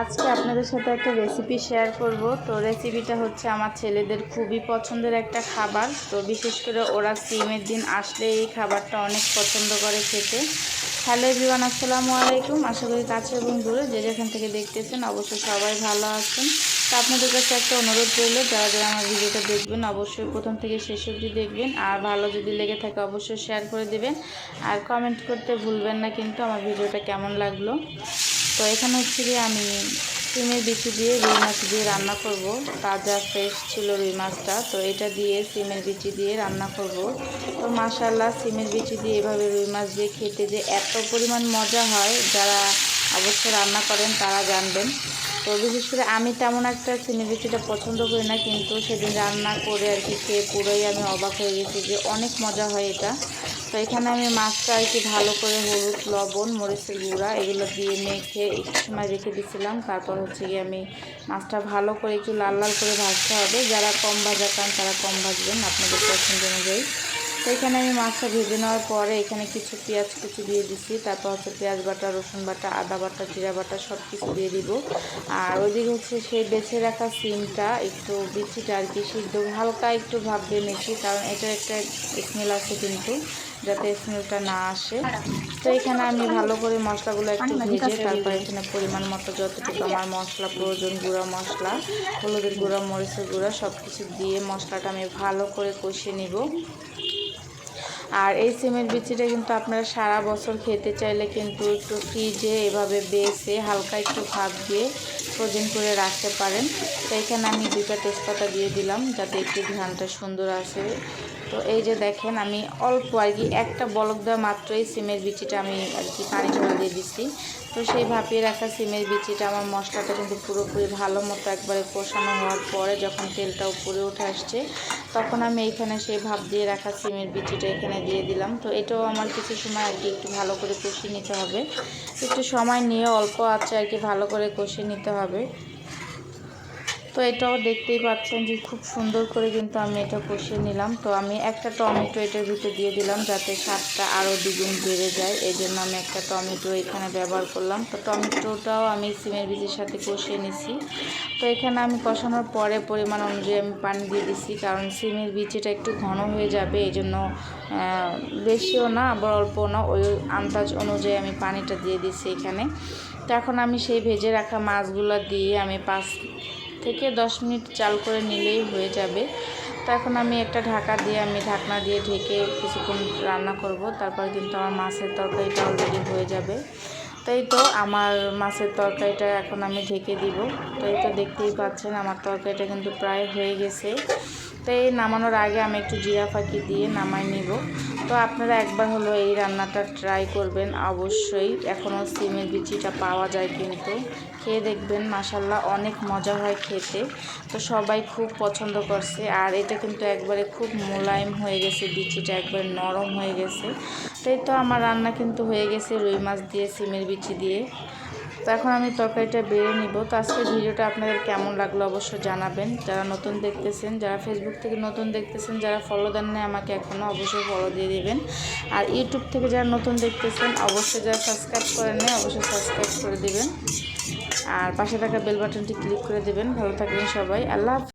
আজকে আপনাদের সাথে একটা রেসিপি শেয়ার করব। তো রেসিপিটা হচ্ছে আমার ছেলেদের খুবই পছন্দের একটা খাবার। তো বিশেষ করে ওরা সিমের দিন আসলে এই খাবারটা অনেক পছন্দ করে খেতে। হ্যালো এভরিওয়ান আসসালামু আলাইকুম। আশা করি কাছে এবং দূরে যে যেখান থেকে দেখতেছেন অবশ্যই সবাই ভালো আছেন। তো আপনাদের কাছে একটা অনুরোধ রইল, যারা যারা আমার ভিডিওটা দেখবেন অবশ্যই প্রথম থেকে শেষ অবধি দেখবেন। আর ভালো যদি লেগে থাকে অবশ্যই শেয়ার করে দেবেন। আর কমেন্ট করতে ভুলবেন না, কিন্তু আমার ভিডিওটা কেমন লাগল? তো এখানে হচ্ছে গিয়ে আমি সিমের বিচি দিয়ে রুই মাছ দিয়ে রান্না করব। তাজা ফ্রেশ ছিল রুই মাছটা, তো এটা দিয়ে সিমের বিচি দিয়ে রান্না করব। তো মাশাল্লাহ সিমের বিচি দিয়ে এভাবে রুই মাছ দিয়ে খেতে যে এত পরিমাণ মজা হয়, যারা অবশ্য রান্না করেন তারা জানবেন। তো বিশেষ করে আমি তেমন একটা সিমের বিচিটা পছন্দ করি না, কিন্তু সেদিন রান্না করে আর কি খেয়ে পুরোই আমি অবাক হয়ে গেছি যে অনেক মজা হয় এটা। তো এখানে আমি মাছটা আর কি ভালো করে হলুদ, লবণ, মরিচের গুঁড়া এগুলো দিয়ে মেখে একটু সময় রেখে দিয়েছিলাম। তারপর হচ্ছে গিয়ে আমি মাছটা ভালো করে একটু লাল লাল করে ভাজতে হবে। যারা কম ভাজা খান তারা কম ভাজবেন আপনাদের পছন্দ অনুযায়ী। তো এখানে আমি মাছটা ভেজে নেওয়ার পরে এখানে কিছু পেঁয়াজ কুচি দিয়ে দিচ্ছি তারপর হচ্ছে পেঁয়াজ বাটা, রসুন বাটা, আদা বাটা, জিরা বাটা সব কিছু দিয়ে দিব। আর ওইদিকে হচ্ছে সেই বেছে রাখা সিমটা একটু বিচিটা আর কি সিদ্ধ, হালকা একটু ভাববে মেখি, কারণ এটা একটা স্মেল আছে কিন্তু। যাতে স্মেলটা না আসে। তো এখানে আমি ভালো করে মশলাগুলো একটু ভেজে তারপর এখানে পরিমাণ মতো যতটুকু আমার মশলা প্রয়োজন গুঁড়া মশলা হলুদের গুঁড়া মরিচের গুঁড়া সব কিছু দিয়ে মশলাটা আমি ভালো করে কষিয়ে নিব। আর এই সিমের বিচিটা কিন্তু আপনারা সারা বছর খেতে চাইলে কিন্তু একটু ফ্রিজে এভাবে বেছে হালকা একটু ভাত দিয়ে ফ্রোজেন করে রাখতে পারেন। তো এখানে আমি দুটা তেজপাতা দিয়ে দিলাম যাতে একটু ধানটা সুন্দর আসে। তো এই যে দেখেন, আমি অল্প আর কি, একটা বলক দেওয়া মাত্রই সিমের বিচিটা আমি আর কি পানি ঝোল দিয়ে দিচ্ছি তো সেই ভাপিয়ে রাখা সিমের বিচিটা আমার মশলাটা কিন্তু পুরোপুরি ভালো মতো একবারে কষানো হওয়ার পরে যখন তেলটা উপরে উঠে আসছে, তখন আমি এইখানে সেই ভাপ দিয়ে রাখা সিমের বিচিটা এখানে দিয়ে দিলাম। তো এটাও আমার কিছু সময় আর কি একটু ভালো করে কষিয়ে নিতে হবে। একটু সময় নিয়ে অল্প আছে আর কি ভালো করে কষিয়ে নিতে হবে। তো এটাও দেখতেই পাচ্ছেন যে খুব সুন্দর করে কিন্তু আমি এটা কষিয়ে নিলাম। তো আমি একটা টমেটো এটার ভিতরে দিয়ে দিলাম যাতে স্বাদটা আরও দ্বিগুণ বেড়ে যায়। এই জন্য আমি একটা টমেটো এখানে ব্যবহার করলাম। তো টমেটোটাও আমি সিমের বীজের সাথে কষিয়ে নিছি। তো এখানে আমি কষানোর পরে পরিমাণ অনুযায়ী আমি পানি দিয়ে দিছি কারণ সিমের বীজটা একটু ঘন হয়ে যাবে, এই জন্য বেশিও না আবার অল্পও না। ওই আন্দাজ অনুযায়ী আমি পানিটা দিয়ে দিছি এখানে। তো এখন আমি সেই ভেজে রাখা মাছগুলো দিয়ে আমি পাঁচ থেকে দশ মিনিট চাল করে নিলেই হয়ে যাবে। তো এখন আমি একটা ঢাকা দিয়ে আমি ঢাকনা দিয়ে ঢেকে কিছুক্ষণ রান্না করব। তারপর কিন্তু আমার মাছের তরকারিটা অলরেডি হয়ে যাবে। তাই তো আমার মাছের তরকারিটা এখন আমি ঢেকে দিব। তো এই তো দেখতেই পাচ্ছেন আমার তরকারিটা কিন্তু প্রায় হয়ে গেছে। তো এই নামানোর আগে আমি একটু জিরা ফাঁকি দিয়ে নামাই নিব। তো আপনারা একবার হলো এই রান্নাটা ট্রাই করবেন। অবশ্যই এখনও সিমের বিচিটা পাওয়া যায় কিন্তু। খেয়ে দেখবেন মাসাল্লাহ অনেক মজা হয় খেতে। তো সবাই খুব পছন্দ করছে। আর এটা কিন্তু একবারে খুব মোলায়েম হয়ে গেছে, বিচিটা একবারে নরম হয়ে গেছে। তাই তো আমার রান্না কিন্তু হয়ে গেছে, রুই মাছ দিয়ে, সিমের বিচি দিয়ে। তো এখন আমি তরকারিটা বেড়ে নিব। তো আজকের ভিডিওটা আপনাদের কেমন লাগল অবশ্য জানাবেন। যারা নতুন দেখতেছেন, যারা ফেসবুক থেকে নতুন দেখতেছেন, যারা ফলো দেন না আমাকে এখনও অবশ্যই ফলো দিয়ে দেবেন। আর ইউটিউব থেকে যারা নতুন দেখতেছেন, অবশ্যই যারা সাবস্ক্রাইব করেন না অবশ্যই সাবস্ক্রাইব করে দেবেন। আর পাশে থাকা বেল বাটনটি ক্লিক করে দেবেন। ভালো থাকবেন সবাই। আল্লাহ